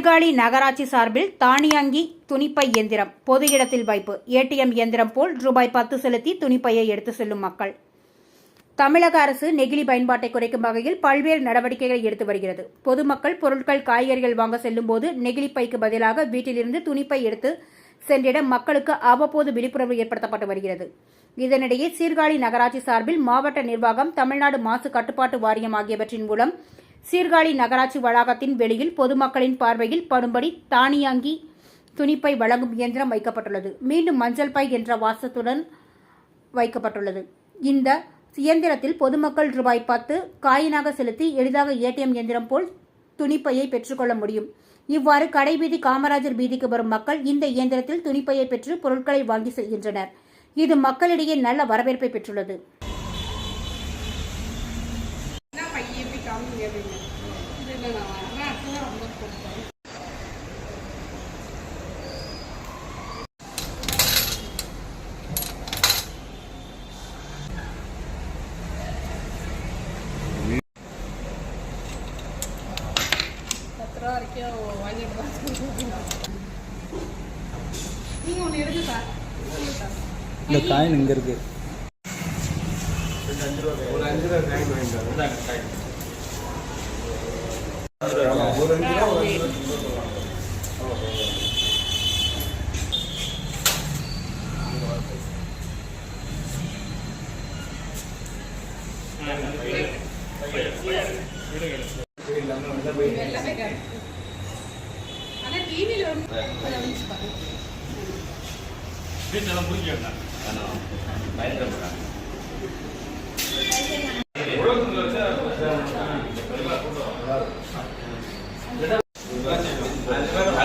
சீர்காழி நகராட்சி சார்பில் தானியங்கி துணிப்பை இயந்திரம் பொது இடத்தில் வைப்பு ஏடிஎம் இயந்திரம் போல் ரூபாய் பத்து செலுத்தி துணிப்பையை எடுத்து செல்லும் மக்கள். தமிழக அரசு நெகிழி பயன்பாட்டை குறைக்கும் வகையில் பல்வேறு நடவடிக்கைகளை எடுத்து வருகிறது. பொதுமக்கள் பொருட்கள் காய்கறிகள் வாங்க செல்லும் போது நெகிழி பைக்கு பதிலாக வீட்டிலிருந்து துணிப்பை எடுத்து சென்றிட மக்களுக்கு அவ்வப்போது விழிப்புணர்வு ஏற்படுத்தப்பட்டு வருகிறது. இதனிடையே சீர்காழி நகராட்சி சார்பில் மாவட்ட நிர்வாகம் தமிழ்நாடு மாசு கட்டுப்பாட்டு வாரியம் ஆகியவற்றின் மூலம் சீர்காழி நகராட்சி வளாகத்தின் வெளியில் பொதுமக்களின் பார்வையில் படும்படி தானியங்கி துணிப்பை வழங்கும் இயந்திரம் வைக்கப்பட்டுள்ளது. மீண்டும் மஞ்சள் பை என்ற வாசத்துடன் வைக்கப்பட்டுள்ளது. இந்த இயந்திரத்தில் பொதுமக்கள் ரூபாய் பத்து காயினாக செலுத்தி எளிதாக ஏடிஎம் இயந்திரம் போல் துணிப்பையை பெற்றுக்கொள்ள முடியும். இவ்வாறு கடைவீதி காமராஜர் வீதிக்கு வரும் மக்கள் இந்த இயந்திரத்தில் துணிப்பையை பெற்று பொருட்களை வாங்கி செல்கின்றனர் இது மக்களிடையே நல்ல வரவேற்பை பெற்றுள்ளது. இல்லை நான் வரேன். ரொம்ப கொடுத்தேன் பத்து ரூபா வரைக்கும் வாங்கிட்டு தான் நீங்கள் ஒன்று எடுங்க சார். கொடுங்க சார். இந்த காயின் இங்கே இருக்கு. எல்லாமே கிடைக்கும் ஆனால் டிவியில் வந்து அதை வந்து பாருங்க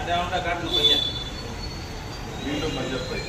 அதான் காட்டணும் பையன் மீண்டும் மஞ்சள் பை